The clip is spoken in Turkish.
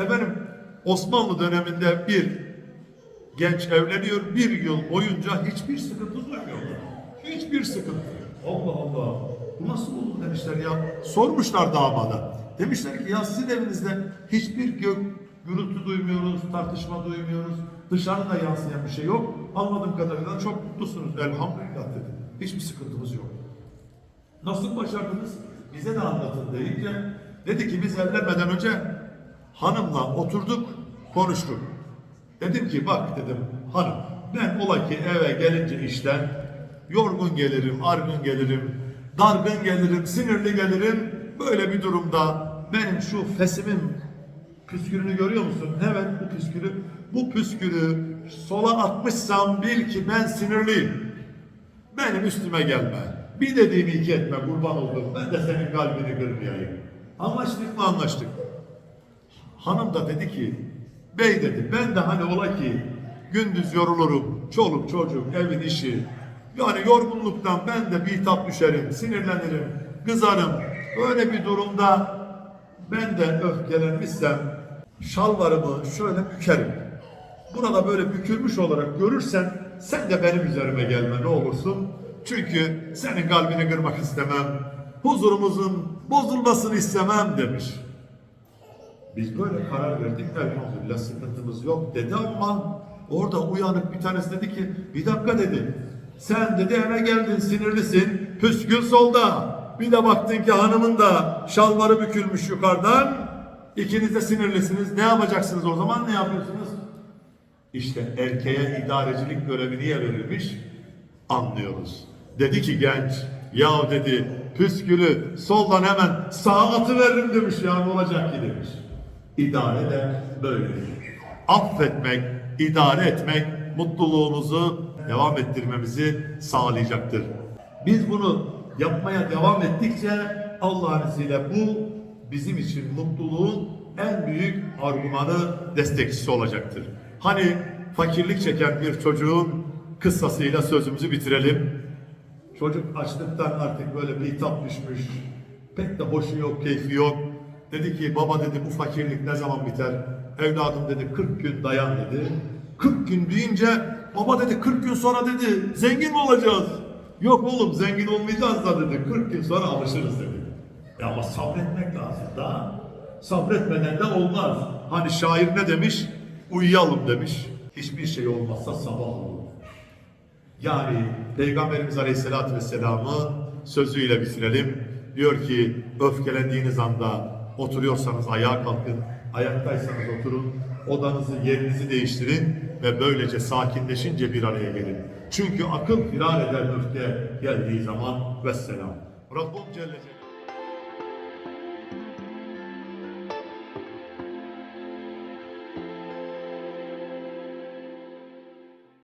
Efendim Osmanlı döneminde bir genç evleniyor bir yıl boyunca hiçbir sıkıntı duymuyorlar. Hiçbir sıkıntı. Allah Allah. Bu nasıl olur demişler ya. Sormuşlar damada. Demişler ki ya sizin evinizde hiçbir gök gürültü duymuyoruz, tartışma duymuyoruz. Dışarıda yansıyan bir şey yok. Anladığım kadarıyla çok mutlusunuz. Elhamdülillah dedi. Hiçbir sıkıntımız yok. Nasıl başardınız? Bize de anlatın deyince dedi ki biz evlenmeden önce hanımla oturduk, konuştuk. Dedim ki bak dedim hanım ben ola ki eve gelince işten yorgun gelirim, argın gelirim, dargın gelirim, sinirli gelirim. Böyle bir durumda benim şu fesimin püskürünü görüyor musun? Evet bu püskürü. Bu püskürü sola atmışsam bil ki ben sinirliyim. Benim üstüme gelme. Bir dediğimi iki etme kurban oldum. Ben de senin kalbini kırmayayım. Anlaştık mı anlaştık. Hanım da dedi ki bey dedi ben de hani ola ki gündüz yorulurum. Çoluk çocuk evin işi. Yani yorgunluktan ben de bir tap düşerim. Sinirlenirim. Kızarım. Öyle bir durumda ben de öfkelenmişsem şalvarımı şöyle bükerim. Burada böyle bükülmüş olarak görürsen sen de benim üzerime gelme ne olursun. Çünkü senin kalbini kırmak istemem. Huzurumuzun bozulmasını istemem demiş. Biz böyle karar verdik elhamdülillah sıkıntımız yok dedi ama orada uyanık bir tanesi dedi ki bir dakika dedi. Sen dedi eve geldin sinirlisin püskül solda. Bir de baktın ki hanımın da şalvarı bükülmüş yukarıdan. İkiniz de sinirlisiniz. Ne yapacaksınız o zaman ne yapıyorsunuz? İşte erkeğe idarecilik görevi niye verilmiş? Anlıyoruz. Dedi ki genç, ya dedi püskülü soldan hemen sağa atıveririm demiş ya ne olacak ki demiş. İdare de böyledir. Affetmek, idare etmek mutluluğumuzu devam ettirmemizi sağlayacaktır. Biz bunu yapmaya devam ettikçe Allah'ın izniyle bu bizim için mutluluğun en büyük argümanı destekçisi olacaktır. Hani fakirlik çeken bir çocuğun kıssasıyla sözümüzü bitirelim. Çocuk açlıktan artık böyle bir hitap düşmüş. Pek de hoşu yok, keyfi yok. Dedi ki baba dedi bu fakirlik ne zaman biter? Evladım dedi 40 gün dayan dedi. 40 gün deyince baba dedi 40 gün sonra dedi zengin mi olacağız? Yok oğlum zengin olmayacağız da dedi 40 gün sonra alışırız dedi. Ya ama sabretmek lazım da. Sabretmeden de olmaz. Hani şair ne demiş? Uyuyalım demiş. Hiçbir şey olmazsa sabah olur. Yani Peygamberimiz Aleyhisselatü Vesselam'ın sözüyle bitirelim. Diyor ki öfkelendiğiniz anda oturuyorsanız ayağa kalkın, ayaktaysanız oturun, odanızı, yerinizi değiştirin ve böylece sakinleşince bir araya gelin. Çünkü akıl firar eder öfke geldiği zaman vesselam. Rabbim Celle Celaluhu